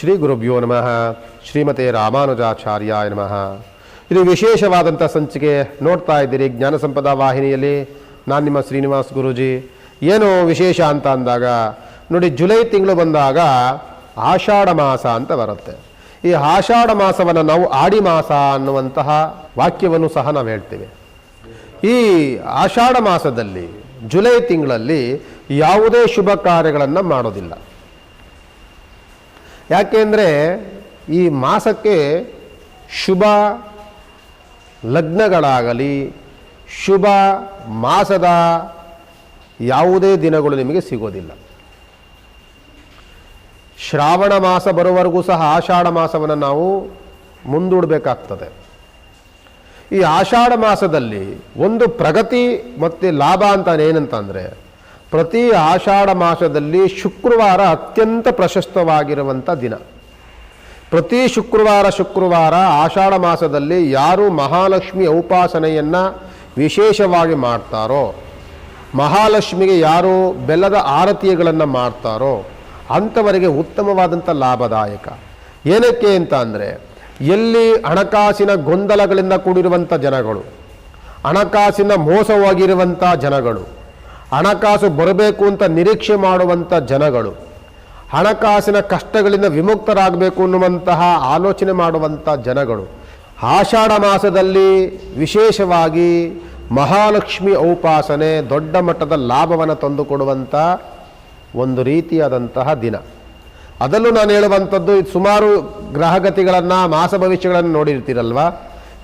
ಶ್ರೀ ಗುರುಭ್ಯೋ ನಮಃ. ಶ್ರೀಮತೆ ರಾಮಾನುಜಾಚಾರ್ಯಾಯ ನಮಃ. ಇದು ವಿಶೇಷವಾದಂಥ ಸಂಚಿಕೆ ನೋಡ್ತಾ ಇದ್ದೀರಿ ಜ್ಞಾನ ಸಂಪದ ವಾಹಿನಿಯಲ್ಲಿ. ನಾನು ನಿಮ್ಮ ಶ್ರೀನಿವಾಸ್ ಗುರೂಜಿ. ಏನು ವಿಶೇಷ ಅಂತ ಅಂದಾಗ, ನೋಡಿ ಜುಲೈ ತಿಂಗಳು ಬಂದಾಗ ಆಷಾಢ ಮಾಸ ಅಂತ ಬರುತ್ತೆ. ಈ ಆಷಾಢ ಮಾಸವನ್ನು ನಾವು ಆಡಿ ಮಾಸ ಅನ್ನುವಂತಹ ವಾಕ್ಯವನ್ನು ಸಹ ನಾವು ಹೇಳ್ತೇವೆ. ಈ ಆಷಾಢ ಮಾಸದಲ್ಲಿ, ಜುಲೈ ತಿಂಗಳಲ್ಲಿ ಯಾವುದೇ ಶುಭ ಕಾರ್ಯಗಳನ್ನು ಮಾಡೋದಿಲ್ಲ. ಯಾಕೆಂದರೆ ಈ ಮಾಸಕ್ಕೆ ಶುಭ ಲಗ್ನಗಳಾಗಲಿ, ಶುಭ ಮಾಸದ ಯಾವುದೇ ದಿನಗಳು ನಿಮಗೆ ಸಿಗೋದಿಲ್ಲ. ಶ್ರಾವಣ ಮಾಸ ಬರುವವರೆಗೂ ಸಹ ಆಷಾಢ ಮಾಸವನ್ನು ನಾವು ಮುಂದೂಡಬೇಕಾಗ್ತದೆ. ಈ ಆಷಾಢ ಮಾಸದಲ್ಲಿ ಒಂದು ಪ್ರಗತಿ ಮತ್ತು ಲಾಭ ಅಂತ ಏನಂತಂದರೆ ಪ್ರತಿ ಆಷಾಢ ಮಾಸದಲ್ಲಿ ಶುಕ್ರವಾರ ಅತ್ಯಂತ ಪ್ರಶಸ್ತವಾಗಿರುವಂಥ ದಿನ. ಪ್ರತಿ ಶುಕ್ರವಾರ ಶುಕ್ರವಾರ ಆಷಾಢ ಮಾಸದಲ್ಲಿ ಯಾರು ಮಹಾಲಕ್ಷ್ಮಿ ಉಪಾಸನೆಯನ್ನು ವಿಶೇಷವಾಗಿ ಮಾಡ್ತಾರೋ, ಮಹಾಲಕ್ಷ್ಮಿಗೆ ಯಾರು ಬೆಲ್ಲದ ಆರತಿಗಳನ್ನು ಮಾಡ್ತಾರೋ, ಅಂಥವರಿಗೆ ಉತ್ತಮವಾದಂಥ ಲಾಭದಾಯಕ. ಏನಕ್ಕೆ ಅಂತ ಅಂದರೆ, ಎಲ್ಲಿ ಹಣಕಾಸಿನ ಗೊಂದಲಗಳಿಂದ ಕೂಡಿರುವಂಥ ಜನಗಳು, ಹಣಕಾಸಿನ ಮೋಸವಾಗಿರುವಂಥ ಜನಗಳು ಹಣಕಾಸು ಬರಬೇಕು ಅಂತ ನಿರೀಕ್ಷೆ ಮಾಡುವಂಥ ಜನಗಳು, ಹಣಕಾಸಿನ ಕಷ್ಟಗಳಿಂದ ವಿಮುಕ್ತರಾಗಬೇಕು ಅನ್ನುವಂತಹ ಆಲೋಚನೆ ಮಾಡುವಂಥ ಜನಗಳು, ಆಷಾಢ ಮಾಸದಲ್ಲಿ ವಿಶೇಷವಾಗಿ ಮಹಾಲಕ್ಷ್ಮಿ ಔಪಾಸನೆ ದೊಡ್ಡ ಮಟ್ಟದ ಲಾಭವನ್ನು ತಂದುಕೊಡುವಂಥ ಒಂದು ರೀತಿಯಾದಂತಹ ದಿನ. ಅದಲ್ಲೂ ನಾನು ಹೇಳುವಂಥದ್ದು, ಇದು ಸುಮಾರು ಗ್ರಹಗತಿಗಳನ್ನು, ಮಾಸ ಭವಿಷ್ಯಗಳನ್ನು ನೋಡಿರ್ತೀರಲ್ವ?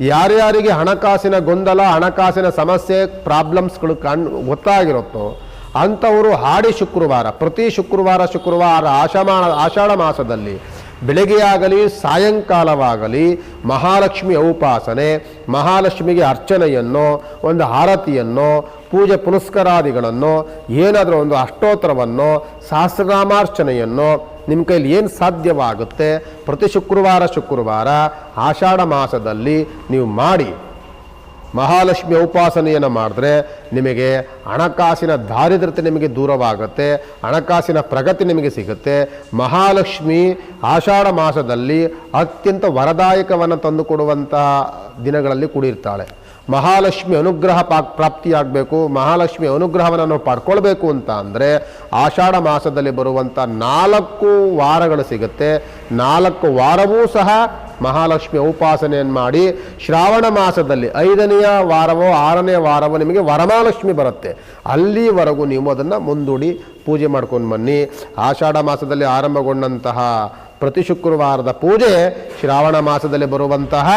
ಯಾರ್ಯಾರಿಗೆ ಹಣಕಾಸಿನ ಗೊಂದಲ, ಹಣಕಾಸಿನ ಸಮಸ್ಯೆ, ಪ್ರಾಬ್ಲಮ್ಸ್ಗಳು ಕಣ್, ಗೊತ್ತಾಗಿರುತ್ತೋ ಅಂಥವರು ಹಾಡಿ ಶುಕ್ರವಾರ, ಪ್ರತಿ ಶುಕ್ರವಾರ ಶುಕ್ರವಾರ ಆಷಾಮ, ಆಷಾಢ ಮಾಸದಲ್ಲಿ ಬೆಳಗ್ಗೆಯಾಗಲಿ, ಸಾಯಂಕಾಲವಾಗಲಿ ಮಹಾಲಕ್ಷ್ಮಿ ಔಪಾಸನೆ ಮಹಾಲಕ್ಷ್ಮಿಗೆ ಅರ್ಚನೆಯನ್ನು, ಒಂದು ಆರತಿಯನ್ನು, ಪೂಜೆ ಪುನಸ್ಕಾರಾದಿಗಳನ್ನು, ಏನಾದರೂ ಒಂದು ಅಷ್ಟೋತ್ತರವನ್ನು, ಸಹಸ್ರನಾಮಾರ್ಚನೆಯನ್ನು ನಿಮ್ಮ ಕೈಲಿ ಏನು ಸಾಧ್ಯವಾಗುತ್ತೆ? ಪ್ರತಿ ಶುಕ್ರವಾರ ಶುಕ್ರವಾರ, ಆಷಾಢ ಮಾಸದಲ್ಲಿ ನೀವು ಮಾಡಿ. ಮಹಾಲಕ್ಷ್ಮಿ ಉಪಾಸನೆಯನ್ನು ಮಾಡಿದ್ರೆ ನಿಮಗೆ ಹಣಕಾಸಿನ ದಾರಿದ್ರತೆ ನಿಮಗೆ ದೂರವಾಗುತ್ತೆ, ಹಣಕಾಸಿನ ಪ್ರಗತಿ ನಿಮಗೆ ಸಿಗುತ್ತೆ. ಮಹಾಲಕ್ಷ್ಮಿ ಆಷಾಢ ಮಾಸದಲ್ಲಿ ಅತ್ಯಂತ ವರದಾಯಕವನ್ನು ತಂದುಕೊಡುವಂತಹ ದಿನಗಳಲ್ಲಿ ಕೂಡಿರ್ತಾಳೆ. ಮಹಾಲಕ್ಷ್ಮಿ ಅನುಗ್ರಹ ಪಾ ಪ್ರಾಪ್ತಿಯಾಗಬೇಕು, ಮಹಾಲಕ್ಷ್ಮಿ ಅನುಗ್ರಹವನ್ನು ನಾವು ಪಡ್ಕೊಳ್ಬೇಕು ಅಂತ ಅಂದರೆ ಆಷಾಢ ಮಾಸದಲ್ಲಿ ಬರುವಂಥ ನಾಲ್ಕು ವಾರಗಳು ಸಿಗುತ್ತೆ. ನಾಲ್ಕು ವಾರವೂ ಸಹ ಮಹಾಲಕ್ಷ್ಮಿ ಉಪಾಸನೆಯನ್ನು ಮಾಡಿ, ಶ್ರಾವಣ ಮಾಸದಲ್ಲಿ ಐದನೆಯ ವಾರವೋ ಆರನೇ ವಾರವೋ ನಿಮಗೆ ವರಮಹಾಲಕ್ಷ್ಮಿ ಬರುತ್ತೆ. ಅಲ್ಲಿವರೆಗೂ ನೀವು ಅದನ್ನು ಮುಂದೂಡಿ ಪೂಜೆ ಮಾಡ್ಕೊಂಡು ಬನ್ನಿ. ಆಷಾಢ ಮಾಸದಲ್ಲಿ ಆರಂಭಗೊಂಡಂತಹ ಪ್ರತಿ ಶುಕ್ರವಾರದ ಪೂಜೆ ಶ್ರಾವಣ ಮಾಸದಲ್ಲಿ ಬರುವಂತಹ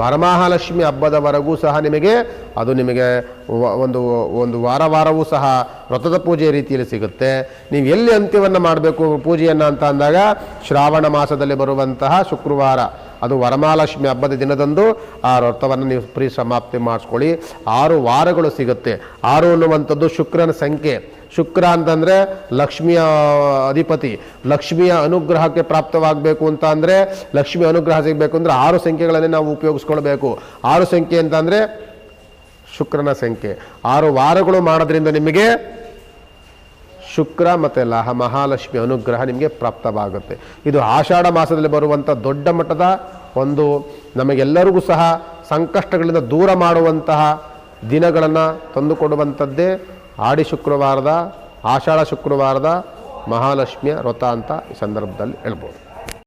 ವರಮಹಾಲಕ್ಷ್ಮಿ ಹಬ್ಬದವರೆಗೂ ಸಹ ನಿಮಗೆ ಅದು ನಿಮಗೆ ಒಂದು ಒಂದು ವಾರ ವಾರವೂ ಸಹ ವ್ರತದ ಪೂಜೆ ರೀತಿಯಲ್ಲಿ ಸಿಗುತ್ತೆ. ನೀವು ಎಲ್ಲಿ ಅಂತ್ಯವನ್ನು ಮಾಡಬೇಕು ಪೂಜೆಯನ್ನು ಅಂತ ಅಂದಾಗ ಶ್ರಾವಣ ಮಾಸದಲ್ಲಿ ಬರುವಂತಹ ಶುಕ್ರವಾರ. ಅದು ವರಮಹಾಲಕ್ಷ್ಮಿ ಹಬ್ಬದ ದಿನದಂದು ಆ ವ್ರತವನ್ನು ನೀವು ಪ್ರೀ ಸಮಾಪ್ತಿ ಮಾಡಿಸ್ಕೊಳ್ಳಿ. ಆರು ವಾರಗಳು ಸಿಗುತ್ತೆ. ಆರು ಅನ್ನುವಂಥದ್ದು ಶುಕ್ರನ ಸಂಖ್ಯೆ. ಶುಕ್ರ ಅಂತಂದರೆ ಲಕ್ಷ್ಮಿಯ ಅಧಿಪತಿ. ಲಕ್ಷ್ಮಿಯ ಅನುಗ್ರಹಕ್ಕೆ ಪ್ರಾಪ್ತವಾಗಬೇಕು ಅಂತ ಅಂದರೆ ಲಕ್ಷ್ಮಿ ಅನುಗ್ರಹ ಸಿಗಬೇಕು ಅಂದರೆ ಆರು ಸಂಖ್ಯೆಗಳನ್ನೇ ನಾವು ಉಪಯೋಗಿಸ್ಕೊಳ್ಬೇಕು. ಆರು ಸಂಖ್ಯೆ ಅಂತಂದರೆ ಶುಕ್ರನ ಸಂಖ್ಯೆ. ಆರು ವಾರಗಳು ಮಾಡೋದ್ರಿಂದ ನಿಮಗೆ ಶುಕ್ರ ಮತ್ತು ಲಹ, ಮಹಾಲಕ್ಷ್ಮಿ ಅನುಗ್ರಹ ನಿಮಗೆ ಪ್ರಾಪ್ತವಾಗುತ್ತೆ. ಇದು ಆಷಾಢ ಮಾಸದಲ್ಲಿ ಬರುವಂಥ ದೊಡ್ಡ ಮಟ್ಟದ ಒಂದು ನಮಗೆಲ್ಲರಿಗೂ ಸಹ ಸಂಕಷ್ಟಗಳಿಂದ ದೂರ ಮಾಡುವಂತಹ ದಿನಗಳನ್ನು ತಂದುಕೊಡುವಂಥದ್ದೇ ಆಡಿ ಶುಕ್ರವಾರದ, ಆಷಾಢ ಶುಕ್ರವಾರದ ಮಹಾಲಕ್ಷ್ಮಿಯ ವ್ರತ ಅಂತ ಈ ಸಂದರ್ಭದಲ್ಲಿ ಹೇಳ್ಬೋದು.